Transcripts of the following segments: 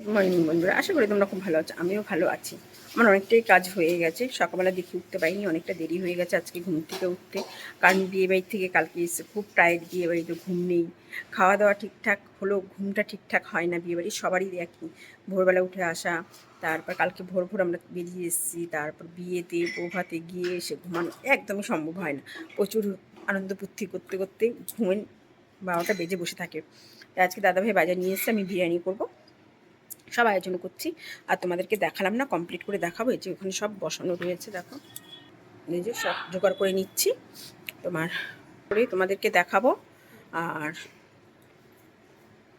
Morning বন্ধুরা। আশা করি তোমরা খুব ভালো আছো, আমিও ভালো আছি। আমার অনেকটাই কাজ হয়ে গেছে, সকালবেলা দেখে উঠতে পারিনি, অনেকটা দেরি হয়ে গেছে আজকে ঘুম থেকে উঠতে। কারণ বিয়ে বাড়ি থেকে কালকে এসে খুব টায়ার্ড বিয়ে বাড়িতে ঘুম নেই। খাওয়া দাওয়া ঠিকঠাক হলো, ঘুমটা ঠিকঠাক হয় না বিয়ে বাড়ি সবারই দেখি ভোরবেলা উঠে আসা, তারপর কালকে ভোর ভোর আমরা বেরিয়ে এসেছি, তারপর বিয়েতে, বৌভাতে গিয়ে এসে ঘুমানো একদমই সম্ভব হয় না। প্রচুর আনন্দ ফুর্তি করতে করতে ঘুমেন বাবাটা বেজে বসে থাকে। আজকে দাদাভাই বাজার নিয়ে এসে আমি বিরিয়ানি করব। সব আয়োজন করছি। আর তোমাদেরকে দেখালাম না কমপ্লিট করে দেখাবো। এই যে ওখানে সব বসানো রয়েছে, দেখো। যে সব জোগাড় করে নিচ্ছি। তোমার করে তোমাদেরকে দেখাবো। আর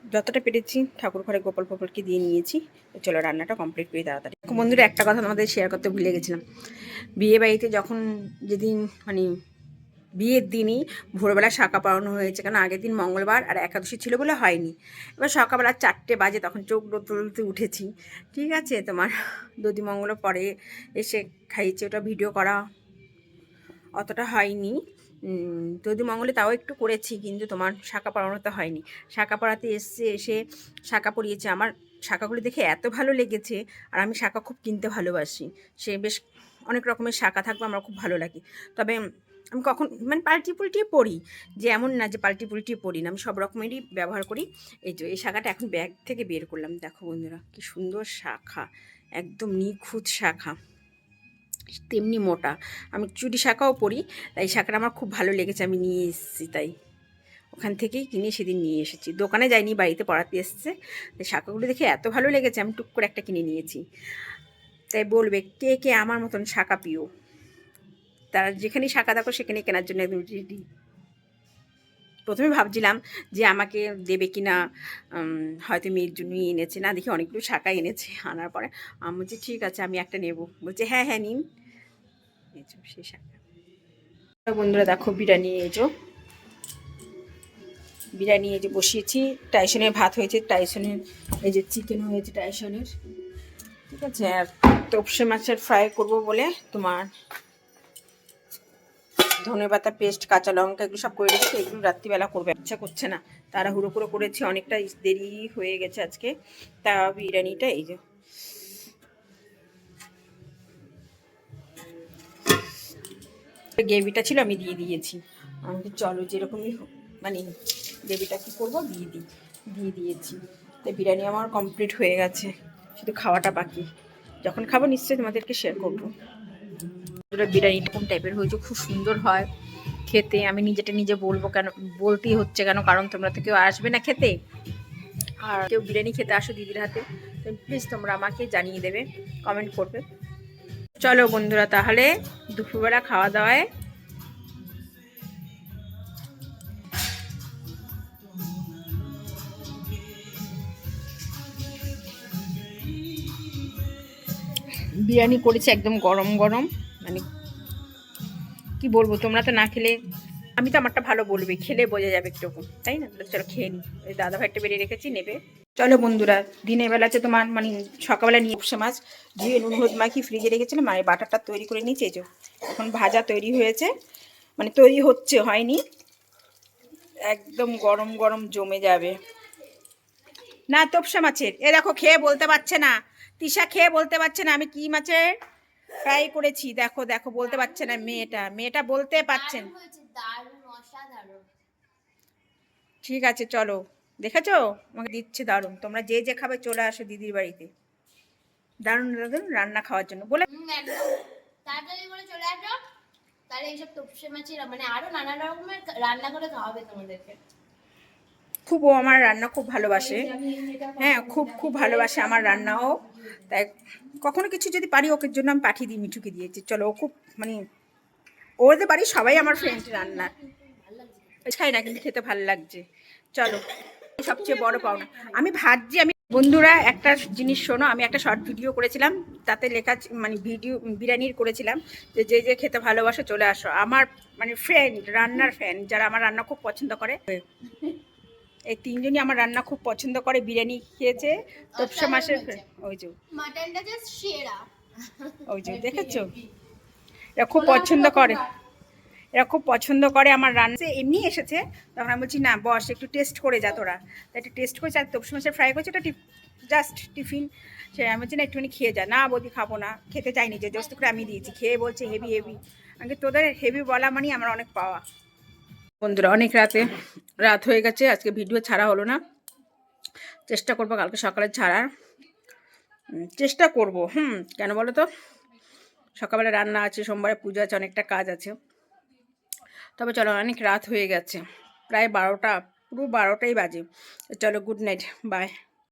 যতটা পেরেছি ঠাকুর ঘরে গোপাল ফোপালকে দিয়ে নিয়েছি। চলো রান্নাটা কমপ্লিট করে তাড়াতাড়ি। বন্ধুরা, একটা কথা তোমাদের শেয়ার করতে ভুলে গেছিলাম। বিয়ে বাড়িতে যখন যেদিন মানে বিয়ের দিনই ভোরবেলা শাঁকা পড়ানো হয়েছে কারণ আগের দিন মঙ্গলবার আর একাদশী ছিল বলে হয়নি। এবার সকালবেলা চারটে বাজে তখন চোখ তুলতে উঠেছি। ঠিক আছে, তোমার দধি মঙ্গল পরে এসে খাইয়েছে, ওটা ভিডিও করা অতটা হয়নি। দধি মঙ্গলে তাও একটু করেছি, কিন্তু তোমার শাঁকা পড়ানোতে হয়নি। শাঁকা পড়াতে এসছে এসে শাঁকা পরিয়েছে আমার শাঁকাগুলো দেখে এত ভালো লেগেছে, আর আমি শাঁকা খুব কিনতে ভালোবাসি। সে বেশ অনেক রকমের শাঁকা থাকবে, আমার খুব ভালো লাগে। তবে আমি কখন মানে পাল্টি পুল্টি পড়ি যে এমন না যে পাল্টি পুল্টি পড়ি না, আমি সব রকমেরই ব্যবহার করি। এই যে, এই শাখাটা এখন ব্যাগ থেকে বের করলাম। দেখো বন্ধুরা, কি সুন্দর শাখা, একদম নিখুঁত শাখা। তেমনি মোটা। আমি চুরি শাখাও পরি, তাই শাখাটা আমার খুব ভালো লেগেছে, আমি নিয়ে এসেছি তাই। ওখান থেকেই কিনে সেদিন নিয়ে এসেছি। দোকানে যাইনি, বাড়িতে পড়াতে এসছে। তাই শাখাগুলো দেখে এত ভালো লেগেছে, আমি টুক করে একটা কিনে নিয়েছি। তাই বলবে, কে কে আমার মতন শাখা প্রিয়? তারা যেখানেই শাখা দেখো সেখানেই কেনার জন্য একদম রেডি প্রথমে ভাবছিলাম যে আমাকে দেবে কি না হয়তো মেয়ের জন্যই এনেছে। না, দেখি অনেকগুলো শাখা এনেছে আনার পরে। আমি বলছি, ঠিক আছে, আমি একটা নেব। বলছে হ্যাঁ হ্যাঁ নিন। যে সেই শাখা। বন্ধুরা, দেখো, বিরিয়ানি যে। বিরিয়ানি এই বসিয়েছি। টাইসনের ভাত হয়েছে টাইসনের এই যে চিকেন হয়েছে টাইসনের ঠিক আছে, আর তপসে মাছের ফ্রাই করব বলে তোমার ধনে পাতা, পেস্ট, কাঁচা লঙ্কা এগুলো সব করে রেখেছি, এগুলো রাত্রিবেলা করবে। ইচ্ছা করছে না। তারা হুড়ো করে করেছি, অনেকটা দেরি হয়ে গেছে আজকে। তা বিরিয়ানিটা এই যে। গ্রেভিটা ছিল আমি দিয়ে দিয়েছি। আমি তো চলো যেরকমই মানে গ্রেভিটা কী করব, দিয়ে দিই। দিয়ে দিয়েছি। তাই বিরিয়ানি আমার কমপ্লিট হয়ে গেছে। শুধু খাওয়াটা বাকি। যখন খাব নিশ্চয়ই তোমাদেরকে শেয়ার করব। বিরিয়ানি এরকম টাইপের হয়েছে, খুব সুন্দর হয় খেতে। আমি নিজেটা নিজে বলব কেন, বলতেই হচ্ছে কেন, কারণ তোমরা তো কেউ আসবে না খেতে। আর কেউ বিরিয়ানি খেতে আসো দিদির হাতে প্লিজ তোমরা আমাকে জানিয়ে দেবে কমেন্ট করবে। চলো বন্ধুরা, তাহলে দুপুরবেলা খাওয়া দাওয়ায় বিরিয়ানি করেছি একদম গরম গরম। মানে কি বলব, তোমরা তো না খেলে, আমি তো আমারটা ভালো বলবে, খেলে বোঝা যাবে কীরকম তাই না? চলো খেয়ে নিই ওই দাদা ভাইটা বেরিয়ে রেখেছি, নেবে। চলো বন্ধুরা, দিনের বেলাতে তোমার মানে সকালবেলা নিয়ে উপসে মাছ, ধুয়ে নুন, হলুদ মাখি ফ্রিজে রেখেছিলাম এই বাটারটা তৈরি করে নিয়েছি, এই এখন ভাজা তৈরি হয়েছে। মানে তৈরি হচ্ছে, হয়নি। একদম গরম গরম জমে যাবে। না, তোপসা মাছের, এ দেখো, খেয়ে বলতে পারছে না। তিশা খেয়ে বলতে পারছে না, আমি কি মাছের? ফ্রাই করেছি দেখো দেখো বলতে পারছে না মেয়েটা। মেয়েটা বলতে পারছেন। ঠিক আছে চলো। দেখেছ? আমাকে দিচ্ছে দারুণ। তোমরা যে যে খাবে চলে আসো দিদির বাড়িতে। দারুণ দারুণ রান্না খাওয়ার জন্য। বলে তাড়াতাড়ি করে চলে আসো। তাহলে এইসব তপসে মাছের মানে আরও নানা রকমের রান্না করে খাওয়াবে তোমাদেরকে। খুব ও আমার রান্না খুব ভালোবাসে। হ্যাঁ খুব খুব ভালোবাসে আমার রান্নাও। তাই কখনো কিছু যদি পারি, ওকে জন্য আমি পাঠিয়ে দিই মিঠুকে দিয়েছি চলো, ও খুব মানে ওদের বাড়ি সবাই আমার ফ্রেন্ড রান্না। খাই না, কিন্তু খেতে ভালো লাগছে। চলো, সবচেয়ে বড় পাওনা। আমি ভাবছি, আমি বন্ধুরা, একটা জিনিস শোনো, আমি একটা শর্ট ভিডিও করেছিলাম। তাতে লেখা মানে ভিডিও বিরিয়ানির করেছিলাম। যে যে যে খেতে ভালোবাসো, চলে আসো। আমার মানে ফ্রেন্ড রান্নার ফ্যান যারা আমার রান্না খুব পছন্দ করে এই তিনজনই আমার রান্না খুব পছন্দ করে বিরিয়ানি খেয়েছে। তপসা মাসের ওই যে। মাটনটা জাস্ট সেরা। ওই যে দেখেছ? এরা খুব পছন্দ করে। এরা খুব পছন্দ করে আমার রান্না। সে এমনি এসেছে তখন আমি বলছি না বস একটু টেস্ট করে যা তোরা। একটু টেস্ট করেছে আর তপসি মাছের ফ্রাই করেছে ওটা জাস্ট টিফিন সে আমি বলছি না একটুখানি খেয়ে যা। না বৌদি খাব না খেতে চাইনি যে জস্ত করে আমি দিয়েছি। খেয়ে বলছে হেভি হেভি আগে তোদের হেভি বলা মানেই আমার অনেক পাওয়া। বন্ধুরা, অনেক রাতে রাত হয়ে গেছে, আজকে ভিডিও ছাড়া হলো না। চেষ্টা করব কালকে সকালে ছাড়ার। চেষ্টা করব, হুম, কেন বলো তো? সকালবেলা রান্না আছে, সোমবারে পুজো আছে, অনেকটা কাজ আছে। তবে চলো, অনেক রাত হয়ে গেছে, প্রায় বারোটা, পুরো বারোটাই বাজে। চলো গুড নাইট বাই